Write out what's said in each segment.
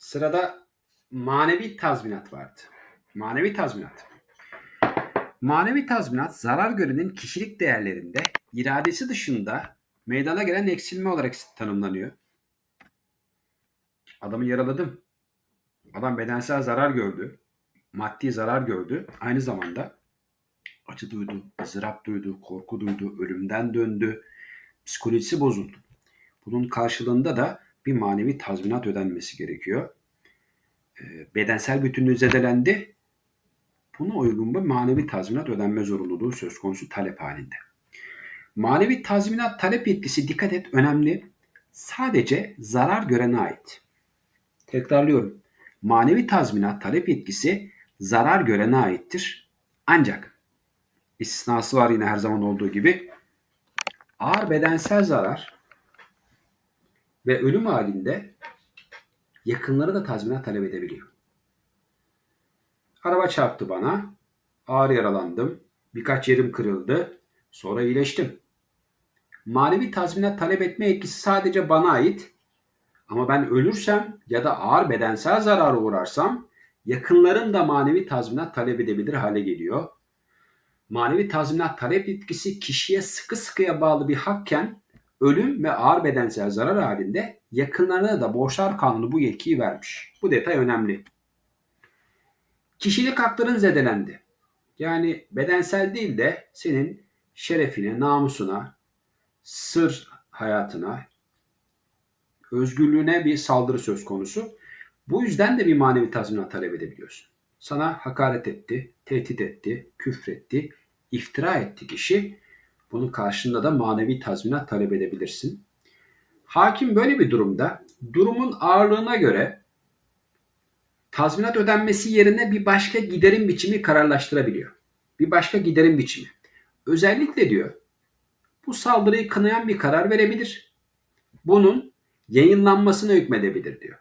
Sırada manevi tazminat vardı. Manevi tazminat. Manevi tazminat zarar görenin kişilik değerlerinde iradesi dışında meydana gelen eksilme olarak tanımlanıyor. Adamı yaraladım. Adam bedensel zarar gördü. Maddi zarar gördü. Aynı zamanda acı duydu, ızdırap duydu, korku duydu, ölümden döndü. Psikolojisi bozuldu. Bunun karşılığında da bir manevi tazminat ödenmesi gerekiyor. E, bedensel bütünlüğü zedelendi. Buna uygun bir manevi tazminat ödenme zorunluluğu söz konusu talep halinde. Manevi tazminat talep yetkisi dikkat et önemli. Sadece zarar görene ait. Tekrarlıyorum. Manevi tazminat talep yetkisi zarar görene aittir. Ancak istisnası var yine her zaman olduğu gibi. Ağır bedensel zarar ve ölüm halinde yakınları da tazminat talep edebiliyor. Araba çarptı bana. Ağır yaralandım. Birkaç yerim kırıldı. Sonra iyileştim. Manevi tazminat talep etme etkisi sadece bana ait. Ama ben ölürsem ya da ağır bedensel zarara uğrarsam yakınlarım da manevi tazminat talep edebilir hale geliyor. Manevi tazminat talep etkisi kişiye sıkı sıkıya bağlı bir hakken ölüm ve ağır bedensel zarar halinde yakınlarına da borçlar kanunu bu yetkiyi vermiş. Bu detay önemli. Kişilik hakların zedelendi. Yani bedensel değil de senin şerefine, namusuna, sır hayatına, özgürlüğüne bir saldırı söz konusu. Bu yüzden de bir manevi tazminat talep edebiliyorsun. Sana hakaret etti, tehdit etti, küfretti, iftira etti kişi. Bunun karşılığında da manevi tazminat talep edebilirsin. Hakim böyle bir durumda durumun ağırlığına göre tazminat ödenmesi yerine bir başka giderim biçimi kararlaştırabiliyor. Bir başka giderim biçimi. Özellikle diyor bu saldırıyı kınayan bir karar verebilir. Bunun yayınlanmasına hükmedebilir diyor.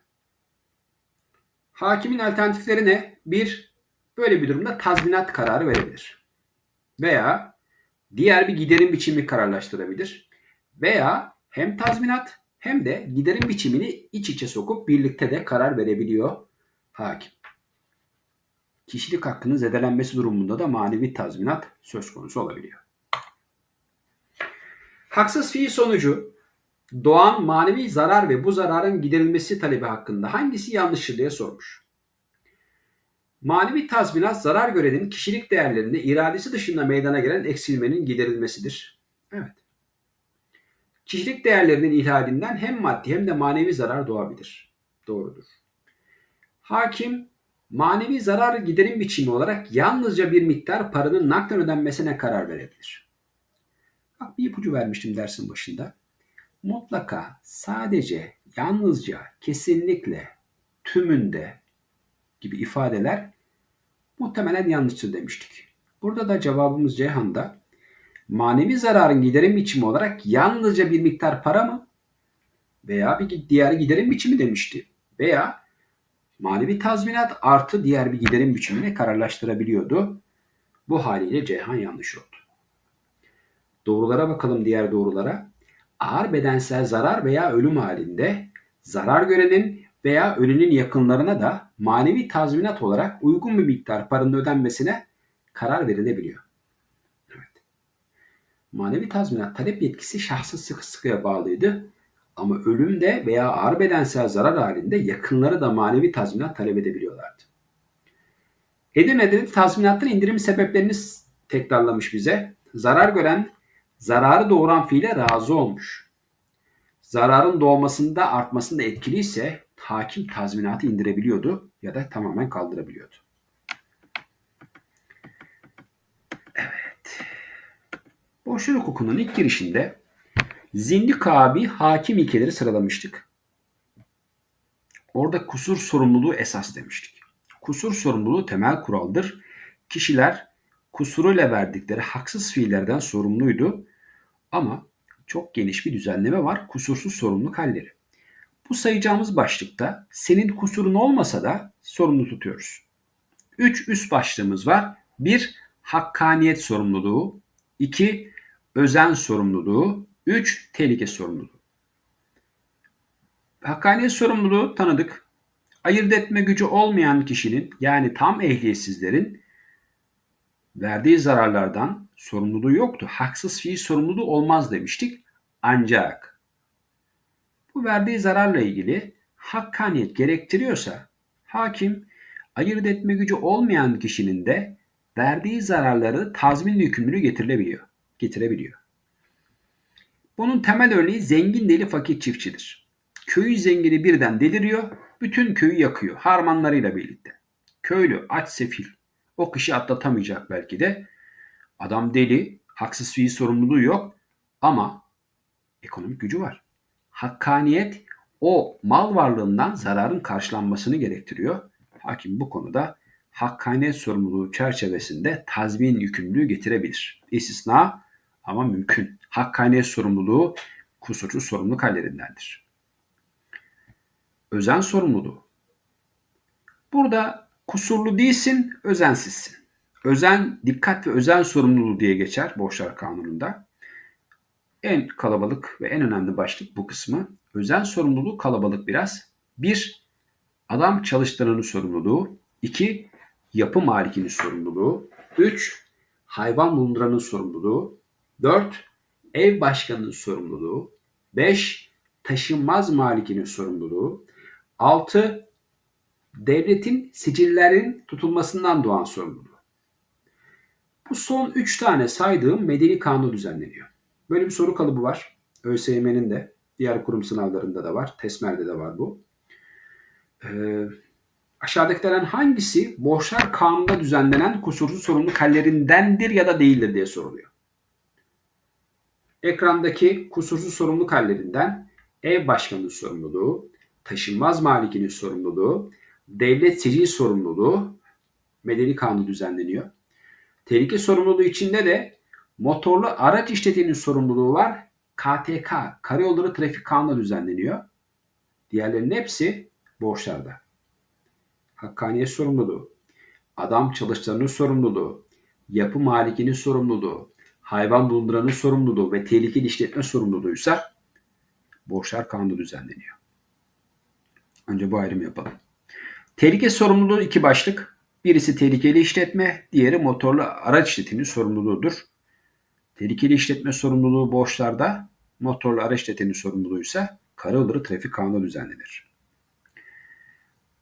Hakimin alternatifleri ne? Bir, böyle bir durumda tazminat kararı verebilir. Veya diğer bir giderim biçimi kararlaştırabilir. Veya hem tazminat hem de giderim biçimini iç içe sokup birlikte de karar verebiliyor hakim. Kişilik hakkının zedelenmesi durumunda da manevi tazminat söz konusu olabiliyor. Haksız fiil sonucu doğan manevi zarar ve bu zararın giderilmesi talebi hakkında hangisi yanlıştır diye sormuş. Manevi tazminat zarar görenin kişilik değerlerinde iradesi dışında meydana gelen eksilmenin giderilmesidir. Evet. Kişilik değerlerinin ihlalinden hem maddi hem de manevi zarar doğabilir. Doğrudur. Hakim manevi zarar giderim biçimi olarak yalnızca bir miktar paranın nakden ödenmesine karar verebilir. Bak bir ipucu vermiştim dersin başında. Mutlaka, sadece, yalnızca, kesinlikle, tümünde gibi ifadeler muhtemelen yanlıştır demiştik. Burada da cevabımız Ceyhan'da manevi zararın giderim biçimi olarak yalnızca bir miktar para mı veya bir diğer giderim biçimi demişti. Veya manevi tazminat artı diğer bir giderim biçimini kararlaştırabiliyordu. Bu haliyle Ceyhan yanlış oldu. Doğrulara bakalım diğer doğrulara. Ağır bedensel zarar veya ölüm halinde zarar görenin veya ölünün yakınlarına da manevi tazminat olarak uygun bir miktar paranın ödenmesine karar verilebiliyor. Evet. Manevi tazminat talep yetkisi şahsı sıkı sıkıya bağlıydı. Ama ölümde veya ağır bedensel zarar halinde yakınları da manevi tazminat talep edebiliyorlardı. Edirne'de tazminattan indirim sebeplerini tekrarlamış bize. Zarar gören, zararı doğuran fiile razı olmuş. Zararın doğmasında artmasında etkili ise hakim tazminatı indirebiliyordu ya da tamamen kaldırabiliyordu. Evet. Borçlar hukukunun ilk girişinde zindik abi hakim ilkeleri sıralamıştık. Orada kusur sorumluluğu esas demiştik. Kusur sorumluluğu temel kuraldır. Kişiler kusuruyla verdikleri haksız fiillerden sorumluydu. Ama çok geniş bir düzenleme var. Kusursuz sorumluluk halleri. Bu sayacağımız başlıkta senin kusurun olmasa da sorumlu tutuyoruz. Üç üst başlığımız var. Bir, hakkaniyet sorumluluğu. iki özen sorumluluğu. Üç, tehlike sorumluluğu. Hakkaniyet sorumluluğu tanıdık. ayırt etme gücü olmayan kişinin yani tam ehliyetsizlerin verdiği zararlardan sorumluluğu yoktu. Haksız fiil sorumluluğu olmaz demiştik. Ancak bu verdiği zararla ilgili hakkaniyet gerektiriyorsa hakim ayırt etme gücü olmayan kişinin de verdiği zararları tazmin yükümlülüğü getirilebiliyor, getirebiliyor. Bunun temel örneği zengin deli fakir çiftçidir. Köyün zengini birden deliriyor, bütün köyü yakıyor harmanlarıyla birlikte. Köylü aç sefil, o kışı atlatamayacak belki de. Adam deli, haksız fiil sorumluluğu yok ama ekonomik gücü var. Hakkaniyet o mal varlığından zararın karşılanmasını gerektiriyor. Hakim bu konuda hakkaniyet sorumluluğu çerçevesinde tazmin yükümlülüğü getirebilir. İstisna ama mümkün. Hakkaniyet sorumluluğu kusurcu sorumluluk hallerindendir. Özen sorumluluğu. Burada kusurlu değilsin, özensizsin. Özen, dikkat ve özen sorumluluğu diye geçer borçlar kanununda. En kalabalık ve en önemli başlık bu kısmı. Özen sorumluluğu kalabalık biraz. Bir, adam çalıştıranın sorumluluğu. İki, yapı malikinin sorumluluğu. Üç, hayvan bulunduranın sorumluluğu. Dört, ev başkanının sorumluluğu. Beş, taşınmaz malikinin sorumluluğu. Altı, devletin sicillerin tutulmasından doğan sorumluluğu. Bu son üç tane saydığım medeni kanun düzenleniyor. Böyle bir soru kalıbı var. ÖSYM'nin de diğer kurum sınavlarında da var. TESMER'de de var bu. Ee, aşağıdakilerden hangisi borçlar kanunda düzenlenen kusursuz sorumluluk hallerindendir ya da değildir diye soruluyor. Ekrandaki kusursuz sorumluluk hallerinden ev başkanının sorumluluğu, taşınmaz malikinin sorumluluğu, devlet sicil sorumluluğu medeni kanun düzenleniyor. Tehlike sorumluluğu içinde de motorlu araç işletenin sorumluluğu var. KTK, Karayolları Trafik Kanunu düzenleniyor. Diğerlerinin hepsi borçlarda. Hakkaniyet sorumluluğu, adam çalışanının sorumluluğu, yapı malikinin sorumluluğu, hayvan bulunduranın sorumluluğu ve tehlikeli işletme sorumluluğuysa borçlar kanunu düzenleniyor. Önce bu ayrımı yapalım. Tehlike sorumluluğu iki başlık. Birisi tehlikeli işletme, diğeri motorlu araç işletmenin sorumluluğudur. Tehlikeli işletme sorumluluğu borçlarda, motorlu araç işletmenin sorumluluğu ise karayolları trafik kanunu düzenlenir.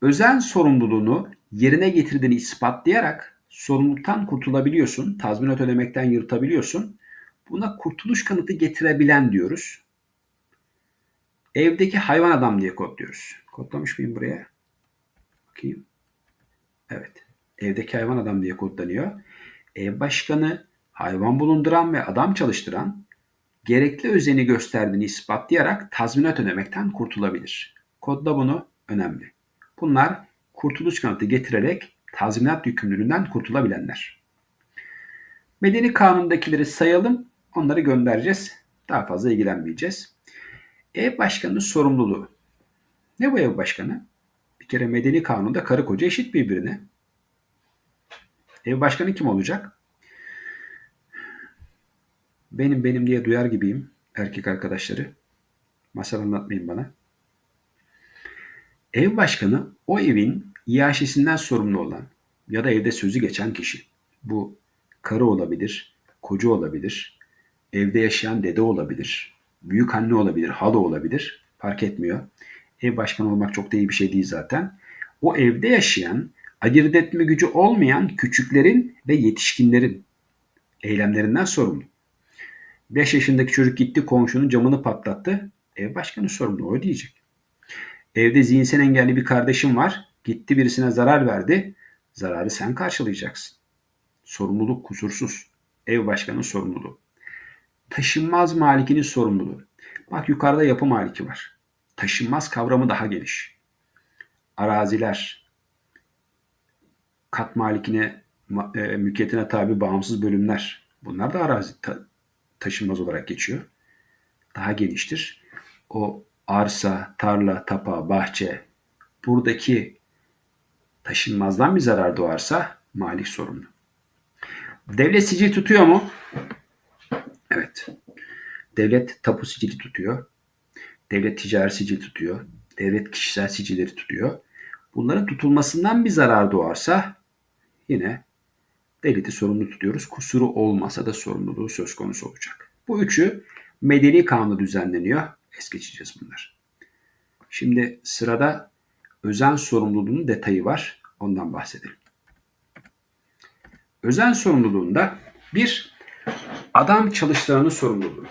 Özen sorumluluğunu yerine getirdiğini ispatlayarak sorumluluktan kurtulabiliyorsun, tazminat ödemekten yırtabiliyorsun. Buna kurtuluş kanıtı getirebilen diyoruz. Evdeki hayvan adam diye kodluyoruz. Kodlamış mıyım buraya? Bakayım. Evet. Evdeki hayvan adam diye kodlanıyor. Ev başkanı hayvan bulunduran ve adam çalıştıran gerekli özeni gösterdiğini ispatlayarak tazminat ödemekten kurtulabilir. Kodla bunu önemli. Bunlar kurtuluş kanıtı getirerek tazminat yükümlülüğünden kurtulabilenler. Medeni kanundakileri sayalım. Onları göndereceğiz. Daha fazla ilgilenmeyeceğiz. Ev başkanının sorumluluğu. Ne bu ev başkanı? Bir kere medeni kanunda karı koca eşit birbirine. Ev başkanı kim olacak? Benim benim diye duyar gibiyim erkek arkadaşları. Masal anlatmayın bana. Ev başkanı o evin iaşesinden sorumlu olan ya da evde sözü geçen kişi. Bu karı olabilir, koca olabilir, evde yaşayan dede olabilir, büyük anne olabilir, hala olabilir. Fark etmiyor. Ev başkanı olmak çok da iyi bir şey değil zaten. O evde yaşayan, ayırt etme gücü olmayan küçüklerin ve yetişkinlerin eylemlerinden sorumlu. 5 yaşındaki çocuk gitti komşunun camını patlattı. Ev başkanı sorumlu o diyecek. Evde zihinsel engelli bir kardeşim var. Gitti birisine zarar verdi. Zararı sen karşılayacaksın. Sorumluluk kusursuz. Ev başkanının sorumluluğu. Taşınmaz malikinin sorumluluğu. Bak yukarıda yapı maliki var. Taşınmaz kavramı daha geniş. Araziler, kat malikine, e, mülkiyetine tabi bağımsız bölümler. Bunlar da arazi ta, taşınmaz olarak geçiyor. Daha geniştir. O arsa, tarla, tapa, bahçe buradaki taşınmazdan bir zarar doğarsa malik sorumlu. Devlet sicil tutuyor mu? Evet. Devlet tapu sicili tutuyor. Devlet ticari sicil tutuyor. Devlet kişisel sicilleri tutuyor. Bunların tutulmasından bir zarar doğarsa yine devleti sorumlu tutuyoruz. Kusuru olmasa da sorumluluğu söz konusu olacak. Bu üçü medeni kanunda düzenleniyor. Es geçeceğiz bunlar. Şimdi sırada özen sorumluluğunun detayı var. Ondan bahsedelim. Özen sorumluluğunda bir adam çalıştıranın sorumluluğu.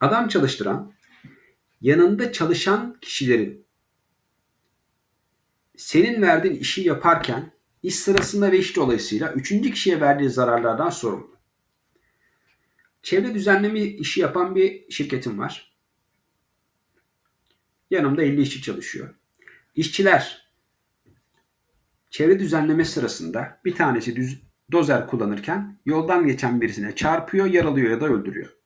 Adam çalıştıran yanında çalışan kişilerin senin verdiğin işi yaparken iş sırasında ve iş dolayısıyla üçüncü kişiye verdiği zararlardan sorumlu. Çevre düzenleme işi yapan bir şirketim var. Yanımda 50 işçi çalışıyor. İşçiler çevre düzenleme sırasında bir tanesi düz, dozer kullanırken yoldan geçen birisine çarpıyor, yaralıyor ya da öldürüyor.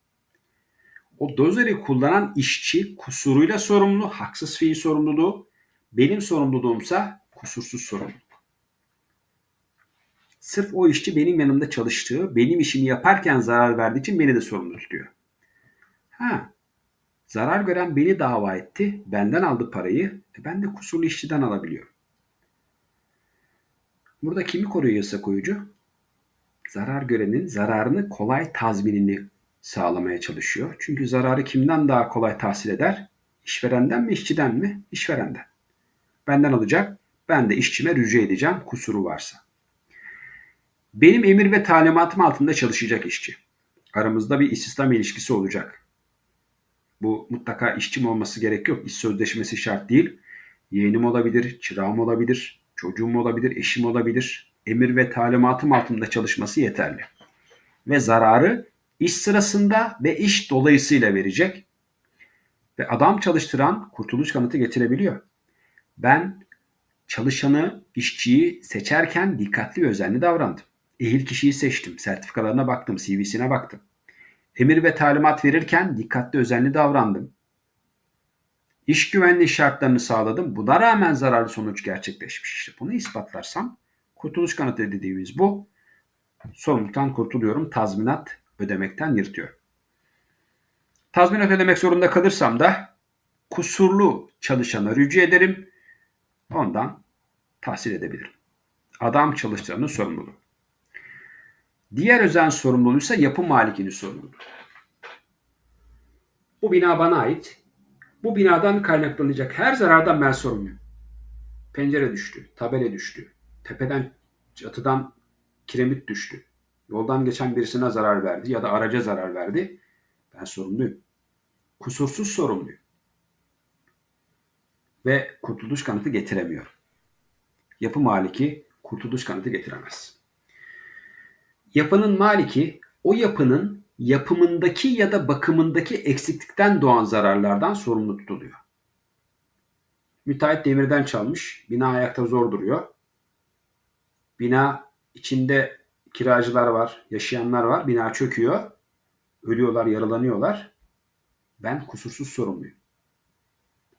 O dozeri kullanan işçi kusuruyla sorumlu, haksız fiil sorumluluğu. Benim sorumluluğumsa kusursuz sorumluluk. Sırf o işçi benim yanımda çalıştığı, benim işimi yaparken zarar verdiği için beni de sorumlu tutuyor. Ha, zarar gören beni dava etti, benden aldı parayı, e ben de kusurlu işçiden alabiliyorum. Burada kimi koruyor yasa koyucu? Zarar görenin zararını kolay tazminini sağlamaya çalışıyor. Çünkü zararı kimden daha kolay tahsil eder? İşverenden mi, işçiden mi? İşverenden. Benden alacak, ben de işçime rücu edeceğim kusuru varsa. Benim emir ve talimatım altında çalışacak işçi. Aramızda bir istihdam ilişkisi olacak. Bu mutlaka işçim olması gerek yok. İş sözleşmesi şart değil. Yeğenim olabilir, çırağım olabilir, çocuğum olabilir, eşim olabilir. Emir ve talimatım altında çalışması yeterli. Ve zararı iş sırasında ve iş dolayısıyla verecek. Ve adam çalıştıran kurtuluş kanıtı getirebiliyor. Ben çalışanı, işçiyi seçerken dikkatli ve özenli davrandım. Ehil kişiyi seçtim, sertifikalarına baktım, CV'sine baktım. Emir ve talimat verirken dikkatli özenli davrandım. İş güvenliği şartlarını sağladım. Buna rağmen zararlı sonuç gerçekleşmiş. İşte bunu ispatlarsam kurtuluş kanıtı dediğimiz bu. Sorumluluktan kurtuluyorum. Tazminat ödemekten yırtıyor. Tazminat ödemek zorunda kalırsam da kusurlu çalışana rücu ederim. Ondan tahsil edebilirim. Adam çalıştıranın sorumluluğu. Diğer özen sorumluluğu yapı malikinin sorumluluğu. Bu bina bana ait. Bu binadan kaynaklanacak her zarardan ben sorumluyum. Pencere düştü, tabela düştü, tepeden, çatıdan kiremit düştü. Yoldan geçen birisine zarar verdi ya da araca zarar verdi. Ben sorumluyum. Kusursuz sorumluyum. Ve kurtuluş kanıtı getiremiyor. Yapı maliki kurtuluş kanıtı getiremez. Yapının maliki o yapının yapımındaki ya da bakımındaki eksiklikten doğan zararlardan sorumlu tutuluyor. Müteahhit demirden çalmış, bina ayakta zor duruyor. Bina içinde kiracılar var, yaşayanlar var. Bina çöküyor. Ölüyorlar, yaralanıyorlar. Ben kusursuz sorumluyum.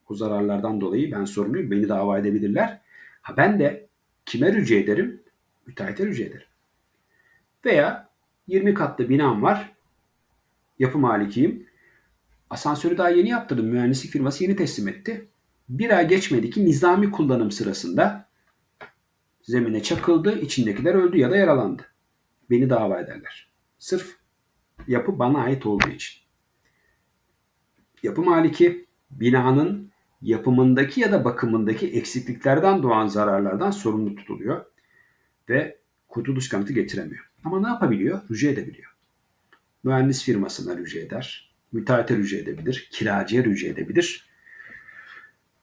O zararlardan dolayı ben sorumluyum. Beni dava edebilirler. Ha ben de kime rücu ederim? Müteahhite rücu ederim. Veya 20 katlı binam var. Yapı malikiyim. Asansörü daha yeni yaptırdım. Mühendislik firması yeni teslim etti. Bir ay geçmedi ki nizami kullanım sırasında zemine çakıldı. içindekiler öldü ya da yaralandı. Beni dava ederler. Sırf yapı bana ait olduğu için. Yapı maliki binanın yapımındaki ya da bakımındaki eksikliklerden doğan zararlardan sorumlu tutuluyor ve kurtuluş kanıtı getiremiyor. Ama ne yapabiliyor? Rücu edebiliyor. Mühendis firmasına rücu eder, müteahhite rücu edebilir, kiracıya rücu edebilir.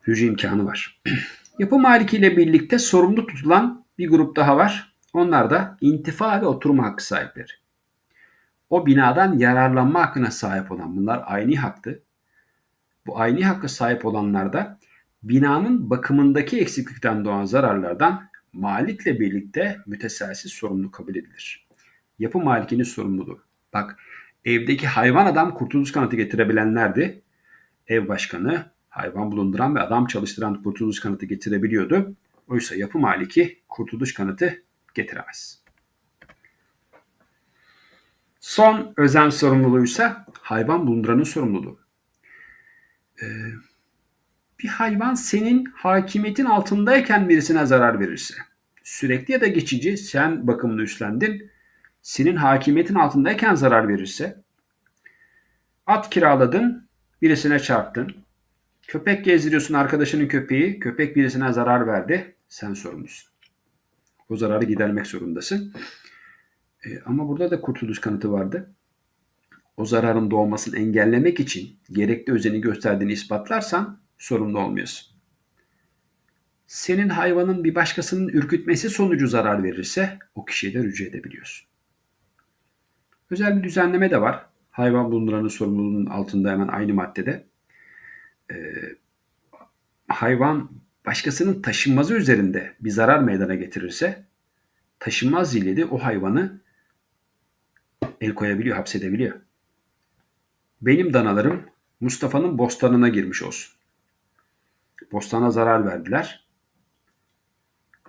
Rücu imkanı var. Yapı maliki ile birlikte sorumlu tutulan bir grup daha var. Onlar da intifa ve oturma hakkı sahipleri. O binadan yararlanma hakkına sahip olan bunlar aynı haktı. Bu aynı hakka sahip olanlar da binanın bakımındaki eksiklikten doğan zararlardan malikle birlikte müteselsiz sorumlu kabul edilir. Yapı malikinin sorumluluğu. Bak evdeki hayvan adam kurtuluş kanıtı getirebilenlerdi. Ev başkanı hayvan bulunduran ve adam çalıştıran kurtuluş kanıtı getirebiliyordu. Oysa yapı maliki kurtuluş kanıtı getiremez. Son özen sorumluluğu ise hayvan bulunduranın sorumluluğu. Ee, Bir hayvan senin hakimiyetin altındayken birisine zarar verirse, sürekli ya da geçici sen bakımını üstlendin, senin hakimiyetin altındayken zarar verirse, at kiraladın, birisine çarptın, köpek gezdiriyorsun arkadaşının köpeği, köpek birisine zarar verdi, sen sorumlusun. O zararı gidermek zorundasın. E, ama burada da kurtuluş kanıtı vardı. O zararın doğmasını engellemek için gerekli özeni gösterdiğini ispatlarsan sorumlu olmuyorsun. Senin hayvanın bir başkasının ürkütmesi sonucu zarar verirse o kişiye de rücu edebiliyorsun. Özel bir düzenleme de var. Hayvan bulunduranın sorumluluğunun altında hemen aynı maddede. Ee, hayvan başkasının taşınmazı üzerinde bir zarar meydana getirirse taşınmaz zilledi o hayvanı el koyabiliyor, hapsedebiliyor. Benim danalarım Mustafa'nın bostanına girmiş olsun. Bostana zarar verdiler.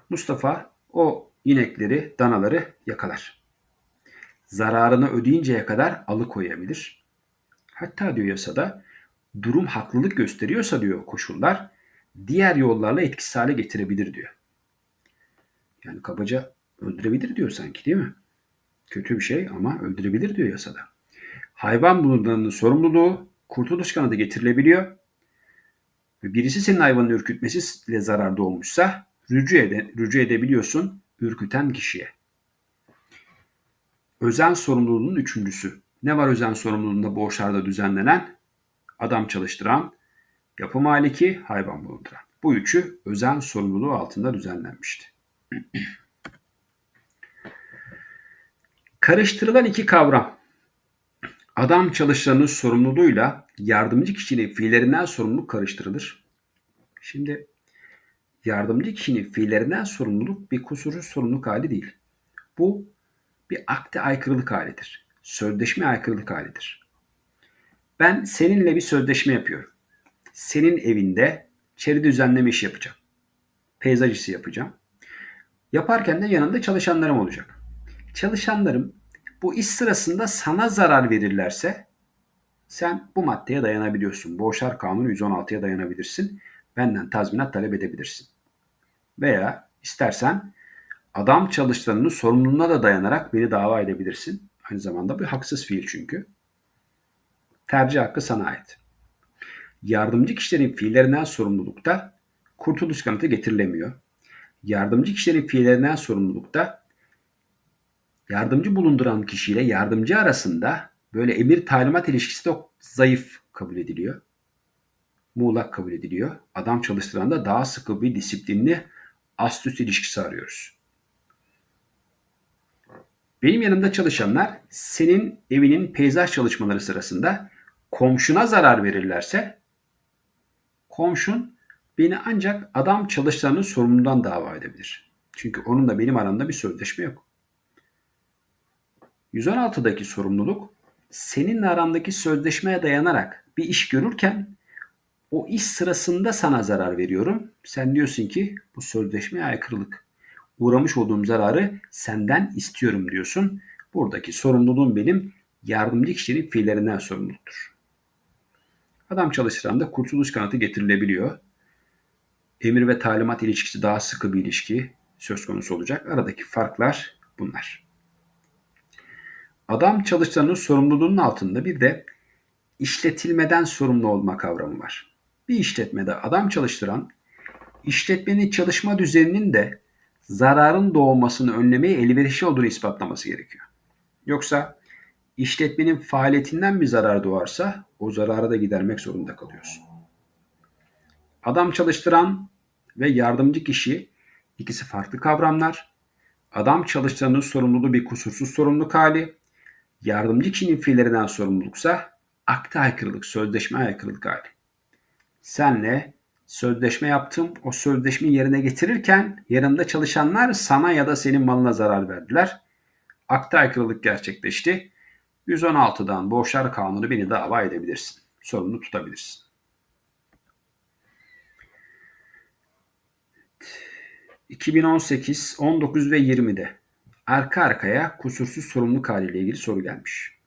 Mustafa o inekleri, danaları yakalar. Zararını ödeyinceye kadar alıkoyabilir. Hatta diyor yasada durum haklılık gösteriyorsa diyor koşullar diğer yollarla etkisiz hale getirebilir diyor. Yani kabaca öldürebilir diyor sanki değil mi? Kötü bir şey ama öldürebilir diyor yasada. Hayvan bulunduğunun sorumluluğu kurtuluş kanadı getirilebiliyor. Ve birisi senin hayvanını ürkütmesiyle zararda olmuşsa rücu, ede, rücu edebiliyorsun ürküten kişiye. Özen sorumluluğunun üçüncüsü. Ne var özen sorumluluğunda borçlarda düzenlenen? Adam çalıştıran, yapı maliki, hayvan bulunduran. Bu üçü özen sorumluluğu altında düzenlenmişti. Karıştırılan iki kavram. Adam çalışanının sorumluluğuyla yardımcı kişinin fiillerinden sorumluluk karıştırılır. Şimdi yardımcı kişinin fiillerinden sorumluluk bir kusursuz sorumluluk hali değil. Bu bir akte aykırılık halidir. Sözleşme aykırılık halidir. Ben seninle bir sözleşme yapıyorum. Senin evinde çeri düzenleme işi yapacağım. Peyzaj yapacağım. Yaparken de yanında çalışanlarım olacak. Çalışanlarım bu iş sırasında sana zarar verirlerse sen bu maddeye dayanabiliyorsun. Borçlar Kanunu 116'ya dayanabilirsin. Benden tazminat talep edebilirsin. Veya istersen adam çalışanının sorumluluğuna da dayanarak beni dava edebilirsin. Aynı zamanda bir haksız fiil çünkü. Tercih hakkı sana ait. Yardımcı kişilerin fiillerinden sorumlulukta kurtuluş kanıtı getirilemiyor. Yardımcı kişilerin fiillerinden sorumlulukta yardımcı bulunduran kişiyle yardımcı arasında böyle emir talimat ilişkisi de zayıf kabul ediliyor. Muğlak kabul ediliyor. Adam çalıştıran da daha sıkı bir disiplinli ast üst ilişkisi arıyoruz. Benim yanımda çalışanlar senin evinin peyzaj çalışmaları sırasında komşuna zarar verirlerse komşun beni ancak adam çalışanın sorumluluğundan dava edebilir. Çünkü onunla benim aramda bir sözleşme yok. 116'daki sorumluluk seninle arandaki sözleşmeye dayanarak bir iş görürken o iş sırasında sana zarar veriyorum. Sen diyorsun ki bu sözleşmeye aykırılık. Uğramış olduğum zararı senden istiyorum diyorsun. Buradaki sorumluluğum benim yardımcı kişinin fiillerinden sorumluluktur. Adam çalıştıranda kurtuluş kanıtı getirilebiliyor. Emir ve talimat ilişkisi daha sıkı bir ilişki söz konusu olacak. Aradaki farklar bunlar. Adam çalışanın sorumluluğunun altında bir de işletilmeden sorumlu olma kavramı var. Bir işletmede adam çalıştıran işletmenin çalışma düzeninin de zararın doğmasını önlemeye elverişli olduğunu ispatlaması gerekiyor. Yoksa işletmenin faaliyetinden bir zarar doğarsa o zararı da gidermek zorunda kalıyorsun. Adam çalıştıran ve yardımcı kişi ikisi farklı kavramlar. Adam çalıştıranın sorumluluğu bir kusursuz sorumluluk hali. Yardımcı kişinin fiillerinden sorumluluksa akta aykırılık, sözleşme aykırılık hali. Senle sözleşme yaptım. O sözleşmeyi yerine getirirken yanımda çalışanlar sana ya da senin malına zarar verdiler. Akta aykırılık gerçekleşti. 116'dan borçlar kanunu beni dava edebilirsin. Sorumlu tutabilirsin. ...2018, 19 ve 20'de arka arkaya kusursuz sorumluluk haliyle ilgili soru gelmiş.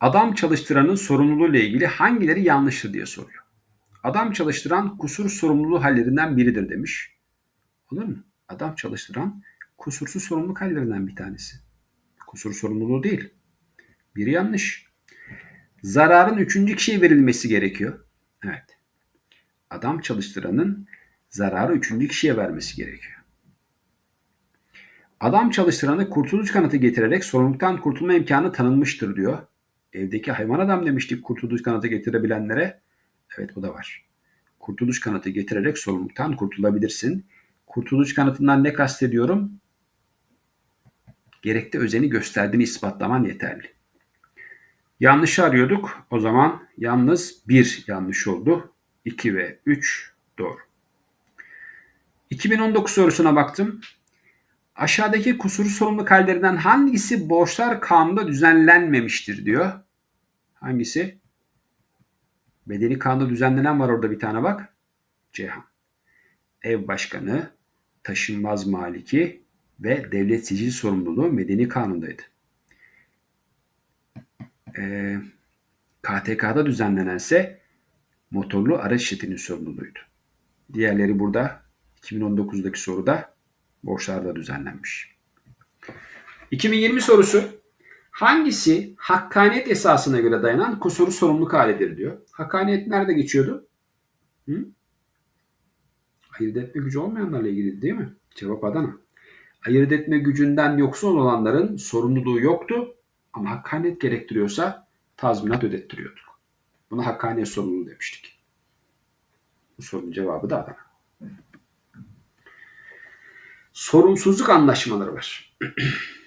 Adam çalıştıranın sorumluluğu ile ilgili hangileri yanlıştır diye soruyor. Adam çalıştıran kusur sorumluluğu hallerinden biridir demiş. Olur mu? Adam çalıştıran kusursuz sorumluluk hallerinden bir tanesi. Kusur sorumluluğu değil. Biri yanlış. Zararın üçüncü kişiye verilmesi gerekiyor. Evet. Adam çalıştıranın zararı üçüncü kişiye vermesi gerekiyor. Adam çalıştıranı kurtuluş kanıtı getirerek sorumluluktan kurtulma imkanı tanınmıştır diyor. Evdeki hayvan adam demiştik kurtuluş kanıtı getirebilenlere. Evet bu da var. Kurtuluş kanıtı getirerek sorumluluktan kurtulabilirsin. Kurtuluş kanıtından ne kastediyorum? Gerekli özeni gösterdiğini ispatlaman yeterli. Yanlışı arıyorduk. O zaman yalnız bir yanlış oldu. 2 ve 3 doğru. 2019 sorusuna baktım. Aşağıdaki kusuru sorumluluk hallerinden hangisi borçlar kanunda düzenlenmemiştir diyor. Hangisi? Bedeni kanunda düzenlenen var orada bir tane bak. Cihan. Ev başkanı, taşınmaz maliki ve devlet sicil sorumluluğu medeni kanundaydı. Ee, KTK'da düzenlenense motorlu araç şirketinin sorumluluğuydu. Diğerleri burada 2019'daki soruda borçlarda düzenlenmiş. 2020 sorusu hangisi hakkaniyet esasına göre dayanan kusuru sorumluluk halidir diyor. Hakkaniyet nerede geçiyordu? Hı? Ayırt etme gücü olmayanlarla ilgili değil mi? Cevap Adana. Ayırt etme gücünden yoksun olanların sorumluluğu yoktu ama hakkaniyet gerektiriyorsa tazminat ödettiriyorduk. Buna hakkaniyet sorumluluğu demiştik. Bu sorunun cevabı da Adana. Sorumsuzluk anlaşmaları var.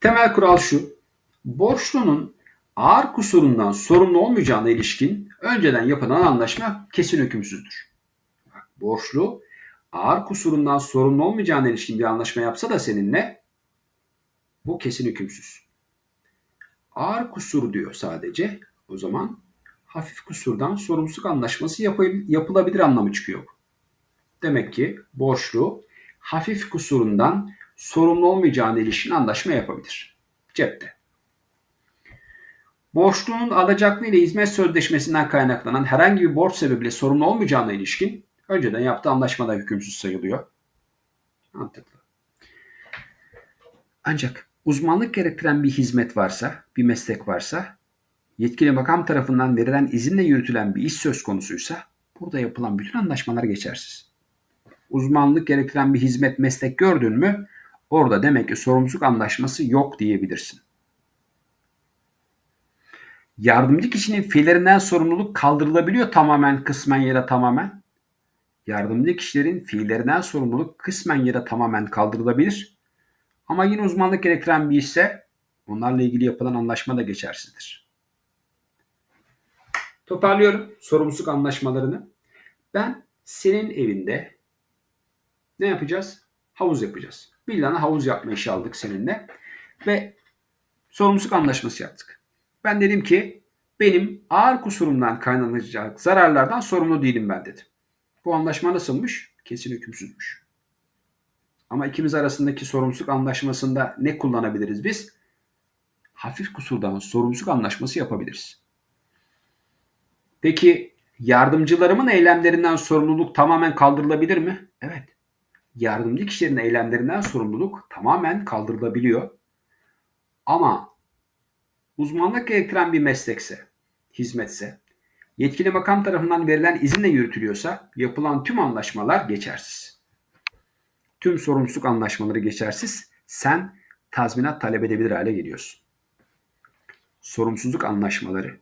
Temel kural şu. Borçlunun ağır kusurundan sorumlu olmayacağına ilişkin önceden yapılan anlaşma kesin hükümsüzdür. Borçlu ağır kusurundan sorumlu olmayacağına ilişkin bir anlaşma yapsa da seninle bu kesin hükümsüz. Ağır kusur diyor sadece. O zaman hafif kusurdan sorumsuzluk anlaşması yapılabilir anlamı çıkıyor. Demek ki borçlu hafif kusurundan sorumlu olmayacağına ilişkin anlaşma yapabilir. Cepte. Borçlunun alacaklı ile hizmet sözleşmesinden kaynaklanan herhangi bir borç sebebiyle sorumlu olmayacağına ilişkin önceden yaptığı anlaşmada hükümsüz sayılıyor. Mantıklı. Ancak uzmanlık gerektiren bir hizmet varsa, bir meslek varsa, yetkili makam tarafından verilen izinle yürütülen bir iş söz konusuysa burada yapılan bütün anlaşmalar geçersiz. Uzmanlık gerektiren bir hizmet meslek gördün mü orada demek ki sorumluluk anlaşması yok diyebilirsin. Yardımcı kişinin fiillerinden sorumluluk kaldırılabiliyor tamamen, kısmen ya da tamamen. Yardımcı kişilerin fiillerinden sorumluluk kısmen ya da tamamen kaldırılabilir. Ama yine uzmanlık gerektiren bir işse onlarla ilgili yapılan anlaşma da geçersizdir. Toparlıyorum sorumluluk anlaşmalarını. Ben senin evinde ne yapacağız? Havuz yapacağız. Bir tane havuz yapma işi aldık seninle ve sorumluluk anlaşması yaptık. Ben dedim ki benim ağır kusurumdan kaynaklanacak zararlardan sorumlu değilim ben dedim. Bu anlaşma nasılmış? Kesin hükümsüzmüş. Ama ikimiz arasındaki sorumsuzluk anlaşmasında ne kullanabiliriz biz? Hafif kusurdan sorumsuzluk anlaşması yapabiliriz. Peki yardımcılarımın eylemlerinden sorumluluk tamamen kaldırılabilir mi? Evet. Yardımcı kişilerin eylemlerinden sorumluluk tamamen kaldırılabiliyor. Ama uzmanlık gerektiren bir meslekse, hizmetse, yetkili makam tarafından verilen izinle yürütülüyorsa yapılan tüm anlaşmalar geçersiz. Tüm sorumsuzluk anlaşmaları geçersiz. Sen tazminat talep edebilir hale geliyorsun. Sorumsuzluk anlaşmaları